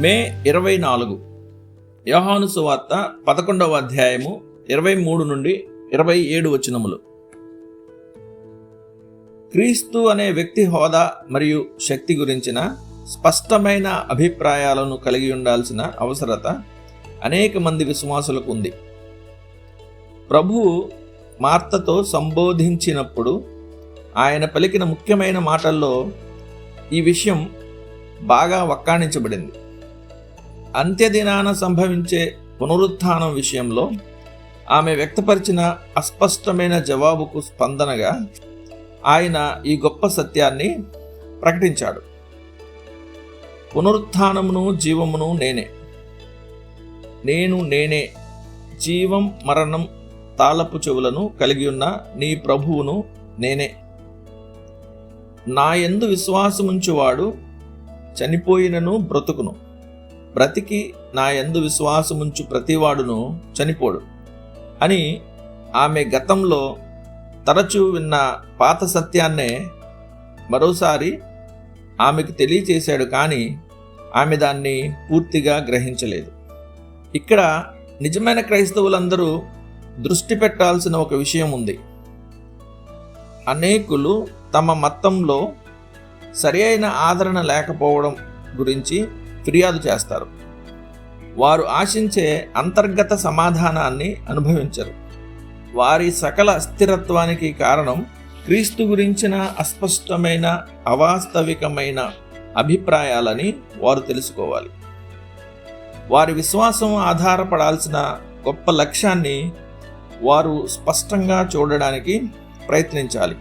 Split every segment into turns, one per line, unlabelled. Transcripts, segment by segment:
మే ఇరవై నాలుగు. యోహాను సువార్త పదకొండవ అధ్యాయము ఇరవై మూడు నుండి ఇరవై ఏడు వచనములు. క్రీస్తు అనే వ్యక్తి హోదా మరియు శక్తి గురించిన స్పష్టమైన అభిప్రాయాలను కలిగి ఉండాల్సిన అవసరత అనేక మంది విశ్వాసులకు ఉంది. ప్రభువు మార్తతో సంబోధించినప్పుడు ఆయన పలికిన ముఖ్యమైన మాటల్లో ఈ విషయం బాగా వక్కాణించబడింది. అంత్యదినాన సంభవించే పునరుత్థానం విషయంలో ఆమె వ్యక్తపరిచిన అస్పష్టమైన జవాబుకు స్పందనగా ఆయన ఈ గొప్ప సత్యాన్ని ప్రకటించాడు. పునరుత్థానమును జీవమును నేనే. నేను నేనే. జీవం మరణం తాళపు చెవులను కలిగి ఉన్న నీ ప్రభువును నేనే. నా ఎందు విశ్వాసముంచువాడు చనిపోయినను బ్రతుకును. బ్రతికి నా యందు విశ్వాసముంచు ప్రతివాడును చనిపోడు. అని ఆమె గతంలో తరచూ విన్న పాత సత్యాన్నే మరోసారి ఆమెకు తెలియచేశాడు కానీ ఆమె దాన్ని పూర్తిగా గ్రహించలేదు. ఇక్కడ నిజమైన క్రైస్తవులందరూ దృష్టి పెట్టాల్సిన ఒక విషయం ఉంది. అనేకులు తమ మతంలో సరి అయిన ఆదరణ లేకపోవడం గురించి ఫిర్యాదు చేస్తారు. వారు ఆశించే అంతర్గత సమాధానాన్ని అనుభవించరు. వారి సకల అస్థిరత్వానికి కారణం క్రీస్తు గురించిన అస్పష్టమైన అవాస్తవికమైన అభిప్రాయాలని వారు తెలుసుకోవాలి. వారి విశ్వాసం ఆధారపడాల్సిన గొప్ప లక్ష్యాన్ని వారు స్పష్టంగా చూడడానికి ప్రయత్నించాలి.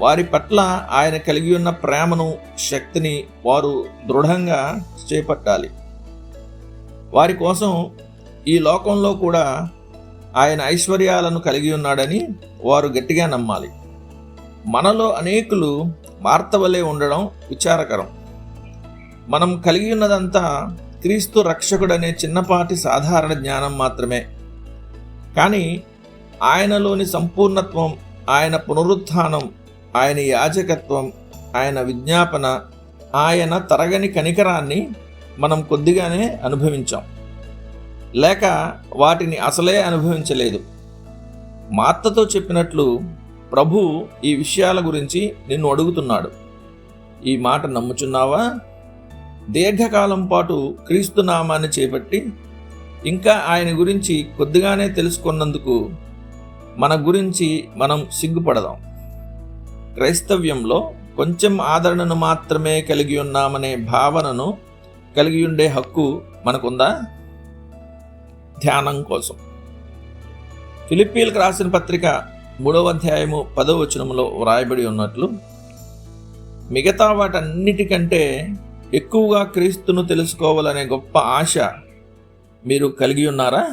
వారి పట్ల ఆయన కలిగి ఉన్న ప్రేమను శక్తిని వారు దృఢంగా చేపట్టాలి. వారి కోసం ఈ లోకంలో కూడా ఆయన ఐశ్వర్యాలను కలిగి ఉన్నాడని వారు గట్టిగా నమ్మాలి. మనలో అనేకులు మార్తవలే ఉండడం విచారకరం. మనం కలిగి ఉన్నదంతా క్రీస్తు రక్షకుడనే చిన్నపాటి సాధారణ జ్ఞానం మాత్రమే. కానీ ఆయనలోని సంపూర్ణత్వం ఆయన పునరుత్థానం ఆయన యాజకత్వం ఆయన విజ్ఞాపన ఆయన తరగని కనికరాన్ని మనం కొద్దిగానే అనుభవించాం. లేక వాటిని అసలే అనుభవించలేదు. మార్తతో చెప్పినట్లు ప్రభు ఈ విషయాల గురించి నిన్ను అడుగుతున్నాడు. ఈ మాట నమ్ముచున్నావా? దీర్ఘకాలం పాటు క్రీస్తు నామాన్ని చేపట్టి ఇంకా ఆయన గురించి కొద్దిగానే తెలుసుకున్నందుకు మన గురించి మనం సిగ్గుపడదాం. క్రైస్తవ్యంలో కొంచెం ఆదరణను మాత్రమే కలిగి ఉన్నామనే భావనను కలిగి ఉండే హక్కు మనకుందా? ధ్యానం కోసం. ఫిలిప్పీలకు రాసిన పత్రిక మూడవ అధ్యాయము పదవ వచనంలో వ్రాయబడి ఉన్నట్లు మిగతా వాటన్నిటికంటే ఎక్కువగా క్రీస్తును తెలుసుకోవాలనే గొప్ప ఆశ మీరు కలిగి ఉన్నారా?